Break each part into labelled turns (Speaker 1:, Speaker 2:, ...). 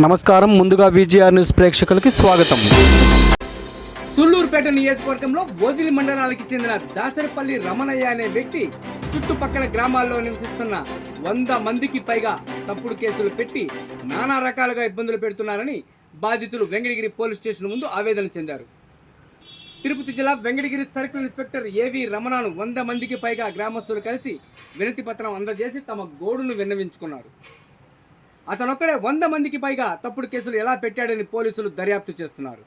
Speaker 1: నమస్కారం. ముందుగా VGR news ప్రేక్షకులకి స్వాగతం.
Speaker 2: సుళ్ళూరుపేట నియోజకవర్గంలో ఓజిలి మండలానికి చెందిన దాసరిపల్లి రమణయ్య అనే వ్యక్తి చుట్టుపక్కల గ్రామాల్లో నివసిస్తున్న వంద మందికి పైగా తప్పుడు కేసులు పెట్టి నానా రకాలుగా ఇబ్బందులు పెడుతున్నారని బాధితులు వెంకటగిరి పోలీస్ స్టేషన్ ముందు ఆవేదన చెందారు. తిరుపతి జిల్లా వెంకటగిరి సర్కిల్ ఇన్స్పెక్టర్ ఏవి రమణను వంద మందికి పైగా గ్రామస్తులు కలిసి వినతి పత్రం అందజేసి తమ గోడును విన్నవించుకున్నారు. అతనొక్కడే వంద మందికి పైగా తప్పుడు కేసులు ఎలా పెట్టాడని పోలీసులు దర్యాప్తు చేస్తున్నారు.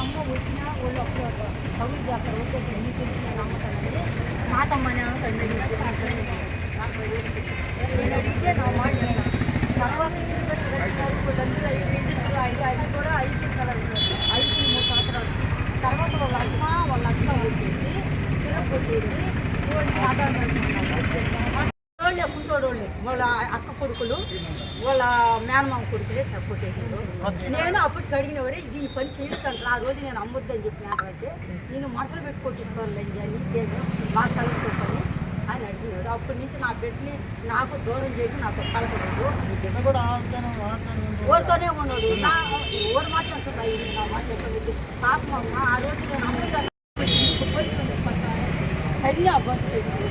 Speaker 3: అమ్మ వచ్చినా వాళ్ళు ఒక కబురు చేస్తారు ఓకే ఎన్ని తెలిసిన నేను అమ్ముతానని మాట అమ్మని నేను అడిగితే నా మాట విన్నా. తర్వాత వీళ్ళందరూ అయిపోయింది ఐదు ఐదు కూడా ఐదు ఐదు మూడు సంవత్సరాలు తర్వాత వాళ్ళ అమ్మ వాళ్ళ అక్క వచ్చేసి తిరగొట్టేసి ఇవన్నీ ఆధార్ వాళ్ళే కూర్చోడోళ్ళే వాళ్ళ అక్క కొడుకులు వాళ్ళ మేనమామ కొడుకులే సపోర్ట్ చేశారు నేను అప్పటికి అడిగిన వరే ఈ పని చేయిస్తాను ఆ రోజు నేను అమ్మొద్దని చెప్పినానంటే నేను మనసులో పెట్టి అని నీకేమో మా స్థలంతో పని అని అడిగినాడు. అప్పటి నుంచి నా బిడ్డని నాకు దూరం చేసి నాతో కలపలేదు ఓడితోనే ఉన్నాడు. నా ఓడి మాట నా మాట చెప్పలేదు. పాపమ్మ ఆ రోజు నేను అమ్మగా తల్లి అబ్బాయి చేసింది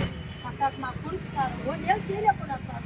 Speaker 3: అక్కడ మా కొడుకు సార్ ఓడి ఏం చేయలేకుండా సార్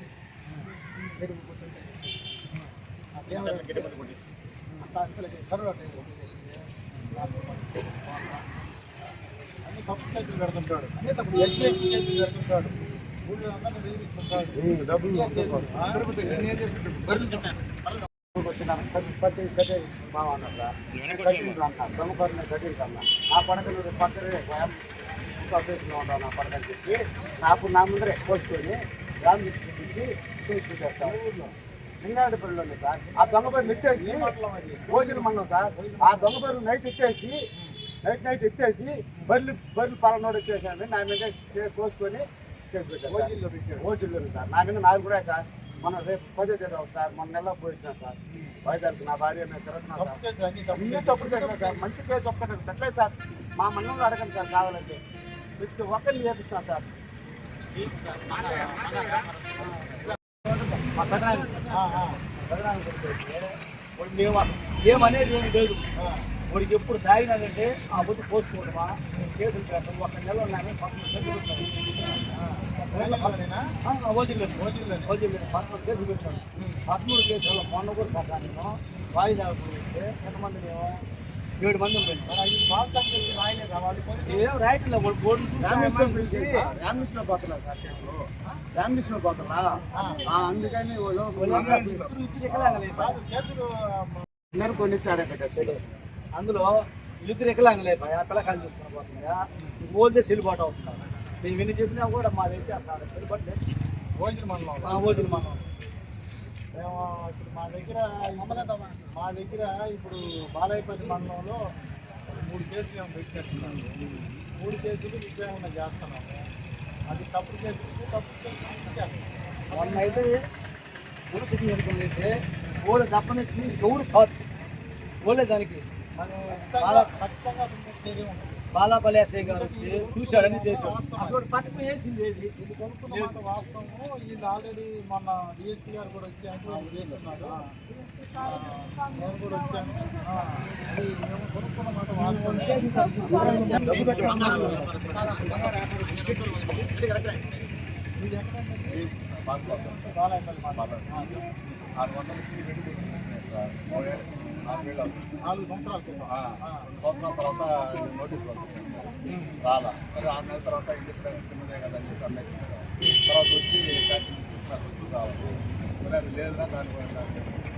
Speaker 4: అన్ని తప్పు కేసులు పెడుతుంటాడు అన్ని తప్పు కేసులు పెడుతుంటాడు ఊళ్ళో అందరినీ బెదిరిస్తుంటాడు. డబ్బులు ఆ? చేస్తుంటాడు? చెప్పాను. కట్టిండ్రు అన్న కట్టిండ్రు అన్న నా పడకలు పక్కనే స్వయం అభ్యర్థిలో ఉంటాను నా పడక చెప్పి నాకు నా ముందరే కోసుకొని రామ్ చూపించి సార్ ఆ దొంగ బర్రెలు ఎత్తేసి భోజనం అన్నాం సార్ ఆ దొంగ బర్రెలు నైట్ ఎత్తేసి నైట్ నైట్ ఎత్తేసి బర్రెలు బర్రెలు పలనోడు వచ్చేసాను నా మీద కోసుకొని కేసు పెట్టాను ఓజిల్లో సార్ నా మీద నాకు కూడా సార్ మన రేపు పదే తేదీ సార్ మన నెలలో పోయించాం సార్ వైద్యానికి నా భార్య నేను తిరుగుతున్నాను సార్ తప్పుడు చేసిన సార్ మంచి కేసు ఒక్కటే పెట్టలేదు సార్. మా మన్నంలో అడగండి సార్ కావాలంటే. ప్రతి ఒక్కరిని చేపిస్తాను సార్. మేము ఏమనేది ఏమి లేదు. వాడికి ఎప్పుడు తాగినాడంటే ఆ బుద్ధి పోసుకోవడమా కేసులు పెట్టడం ఒక నెల ఉన్నాయని. ఆ, ఓజిల్లో ఓజిల్లో పదమూడు కేసులు పెట్టాడు పదమూడు కేసుల్లో మొన్న కూడా సకాలంలో వాయిదా ఎంతమంది మేము ఏడు మంది ఏం రాయట్లే బోర్డు రామకృష్ణ సార్ కేసులో రామకృష్ణ పోతున్నా అందుకని అందరూ కొన్ని తేడా
Speaker 2: అందులో ఇల్లు ఎక్కలాంగలే భయ పిల్లకాయలు చూసుకుని పోతున్నాయా ఓల్దే చెల్లుబాటు అవుతున్నారు మేము ఎన్ని చెప్పినా కూడా మా దగ్గర అసలు చెల్లుబాటు
Speaker 4: భోజనం మనలో
Speaker 2: మా ఓజులు మనం
Speaker 4: మేము ఇప్పుడు మా దగ్గర మా దగ్గర ఇప్పుడు బాలాయపల్లి మండలంలో మూడు కేసులు ఏమో పెట్టేస్తున్నాము మూడు కేసులు విచారణ చేస్తున్నాము అది తప్పుడు కేసులు తప్పుడు కేసులు.
Speaker 2: మొన్న అయితే సిటీ అనుకుంటే ఓళ్ళు తప్పనిచ్చి ఎవరు కాదు. ఓలే దానికి.
Speaker 4: ఖచ్చితంగా చర్య ఉంటుంది.
Speaker 2: బాలాపల్లి ఎస్ఐ గారు చూశాడని చేశాడు అసలు పట్టుకుని వేసింది ఏది
Speaker 4: ఇది కొనుక్కున్న వాస్తవము వీళ్ళు ఆల్రెడీ మన డిఎస్పీ గారు కూడా వచ్చి ఎంక్వైరీ చేస్తున్నారు నేను కూడా వచ్చాను మేము కొనుక్కున్న మాట వాస్తవం. ఇది
Speaker 5: ఆరు వందలకి రెండు నాలుగు సంవత్సరాల క్రితం సంవత్సరాల తర్వాత నోటీస్ పంపించాను రాలా సరే ఆరు నెలల తర్వాత ఇండిపెండెంట్ కిందనే కదా అని చెప్పి అమ్మేసి తర్వాత వచ్చి క్యాన్సిల్ కావాలి సరే అది లేదురా దాని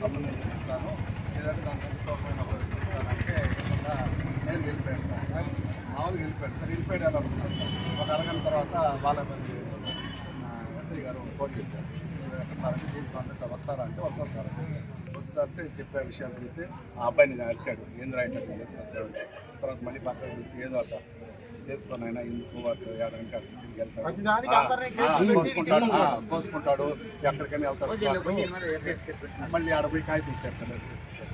Speaker 5: సంబంధించి ఇస్తాను లేదంటే దాని తోకమైన ఇస్తానంటే నేను వెళ్ళిపోయాను సార్ మామూలుగా వెళ్ళిపోయాను సార్ వెళ్ళిపోయాడు ఎలా అనుకున్నాను సార్ ఒక అరగంట తర్వాత బాలపల్లి ఎస్ఐ గారు ఫోన్ చేశారు ఎక్కడ వస్తారంటే దీంట్లో వస్తాను సార్ వచ్చినట్టే చెప్పే విషయం చెప్తే ఆ అబ్బాయిని నేను అరిచాడు. ఏంద్రా ఇంట్లో చేసుకొచ్చాడు తర్వాత మళ్ళీ పక్కన వచ్చి ఏదో అట్లా చేసుకొని అయినా ఎందుకు అటు ఏడంటే తిరిగి వెళ్తాడు? కోసుకుంటాడు. కోసుకుంటాడు. ఎక్కడికైనా వెళ్తాడు. మళ్ళీ ఆడ పోయి కాగితం ఇచ్చారు సార్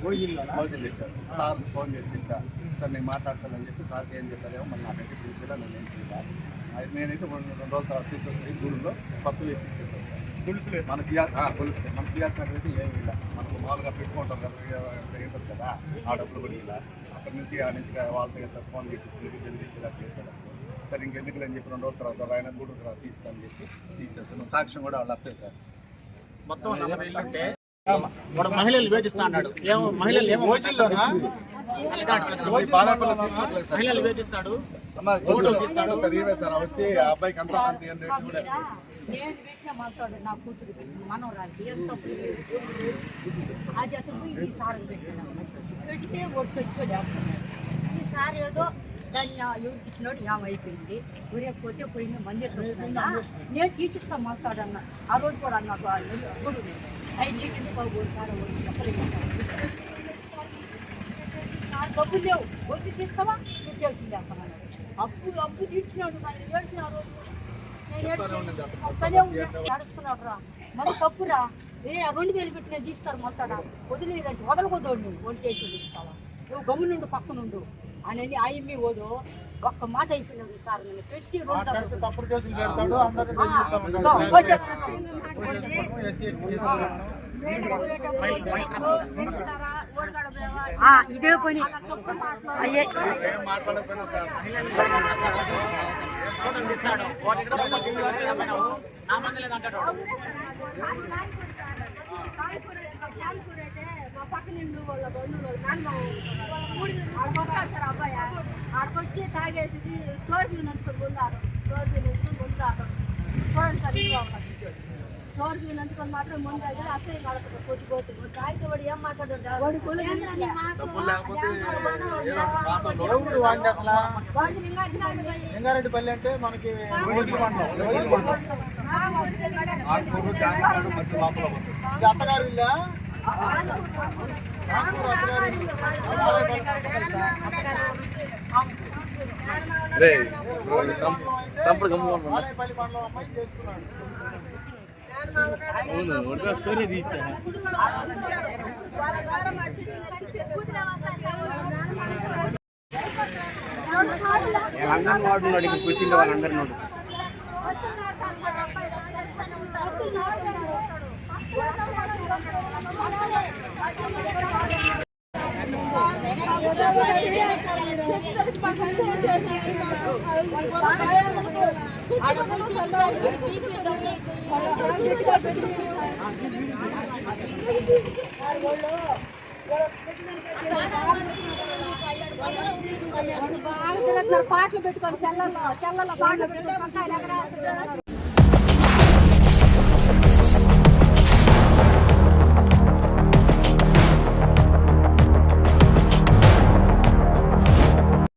Speaker 5: మోజీలు ఇచ్చారు సార్ ఫోన్ చేసి ఇంకా సార్ నేను మాట్లాడతానని చెప్పి సార్కి ఏం చెప్పారేమో మళ్ళీ నాకైతే పిలిచిలా నేను ఏం చేయాలి అది నేనైతే రెండు రోజుల తర్వాత తీసుకొచ్చి గూడెంలో ఎక్కిచ్చేసాను సార్. గొలుసులే. మనకి గొలుసులే. మన థియేటర్ అయితే ఏమి ఇలా మనకు మామూలుగా పెట్టుకుంటాం కదా ఏంటది కదా ఆ డబ్బులు కూడా ఇలా అక్కడి నుంచి ఆ నుంచి వాళ్ళతో ఎంత ఫోన్ చేయించి బెదిరించి ఇలా చేశాడు. సరే ఇంకెందుకు అని చెప్పి రెండు రోజుల తర్వాత ఆయన గూడెం తర్వాత తీస్తానని చెప్పి తీసేస్తాను సాక్ష్యం కూడా వాళ్ళు వస్తాయి సార్.
Speaker 4: మొత్తం నలభై ఇల్లు మహిళలు వేధిస్తా అన్నాడు. ఏమో మహిళలు ఏమో మహిళలు వేధిస్తాడు
Speaker 5: సార్ వచ్చి అబ్బాయికి రేటు కూడా
Speaker 3: నేను పెట్టిన మాట్లాడు నా కూతురు మనవరాలకి ఏం అది అతను ఈ సార్ పెట్టినాడు పెడితే ఒట్టు తెచ్చుకొని ఈ సార్ ఏదో దాన్ని ఎవరికి ఇచ్చినోడు యాభై అయిపోయింది ఊరే పోతే పోయింది మంది నేను తీసిస్తా మాట్లాడన్న ఆ రోజు కూడా అన్నాకు ఆ అప్పుడు నీకు ఎందుకు బాబు సార్ చెప్పలేదు డబ్బులు లేవు. వచ్చి తీస్తావా? పెట్టేసి చేస్తామని అప్పు అప్పు తీర్చినాడు నన్ను ఏడ్చిన ఆ రోజు? రా. మరి తప్పురా? ఏ ఆ రెండు వేలు పెట్టి నేను తీస్తాను మొత్తాడా? వదిలేరంటే వదలకొద్దోడు నేను ఒంటి చేసి తీస్తావా నువ్వు గమ్మునుండు పక్కనుండు అనేది ఆయమ్మి ఓడు ఒక్క మాట అయిపోయినాడు సార్ నేను పెట్టి రెండు ఇదే పని. అయ్యే.
Speaker 6: ఆడకొచ్చి తాగేసి స్టోర్ వ్యూ నంచుకొని ముందారు. Store view ముందారు. చూడండి సార్ వాడు
Speaker 5: డబ్బులు లేకపోతే ఏదో ప్రాంతంలో
Speaker 4: ఎవరు వాడిని అసలు
Speaker 6: వాడిని ఇంకా అడిగినాడు కదా.
Speaker 4: రంగారెడ్డిపల్లి అంటే మనకి అత్తగారు ఇల్లా? అమ్మాయి చేసుకున్నాడు.
Speaker 6: అంగన్వాడీలో అడిగి కూర్చుండే వాళ్ళందరినీ
Speaker 3: బాగా తిరుగుతున్నారు పాటలు పెట్టుకొని తెల్లలో తెల్లలో పాటలు పెట్టుకొని